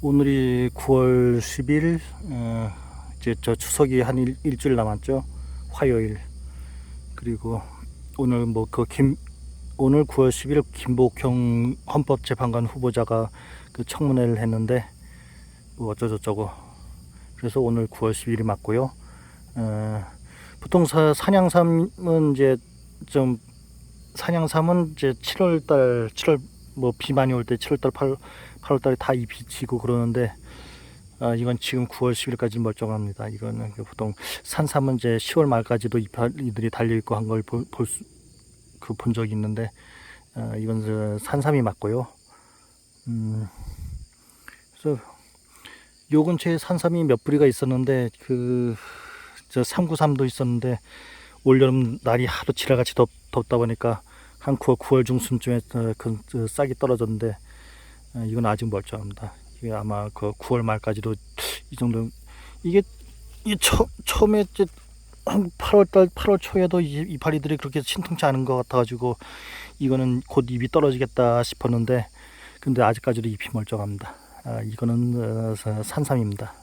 오늘이 9월 10일 어, 이제 저 추석이 한 일, 일주일 남았죠. 화요일. 그리고 오늘 뭐 그 김 오늘 9월 10일 김복형 헌법재판관 후보자가 그 청문회를 했는데 뭐 어쩌저쩌고 그래서 오늘 9월 10일이 맞고요. 어, 보통 사, 산양삼은 이제 좀 산양삼은 이제 7월달 7월 뭐 비 많이 올 때 7월달 8, 8월달에 다 잎이 지고 그러는데 아, 이건 지금 9월 10일까지 멀쩡합니다. 이거는 그 보통 산삼은 이제 10월 말까지도 잎이들이 달려 있고 한 걸 볼수그 본 적이 있는데 아, 이건 저 산삼이 맞고요. 음, 그래서 요 근처에 산삼이 몇 뿌리가 있었는데 그 저 393도 있었는데 올여름 날이 하도 지랄같이 덥, 덥다 보니까 한 9월, 9월 중순쯤에 어, 그, 그 싹이 떨어졌는데 어, 이건 아직 멀쩡합니다. 이게 아마 그 9월 말까지도 이 정도 이게 이 처, 처음에 이제 한 8월 달 8월 초에도 이 이파리들이 그렇게 신통치 않은 것 같아가지고 이거는 곧 잎이 떨어지겠다 싶었는데 근데 아직까지도 잎이 멀쩡합니다. 아, 이거는 어, 산삼입니다.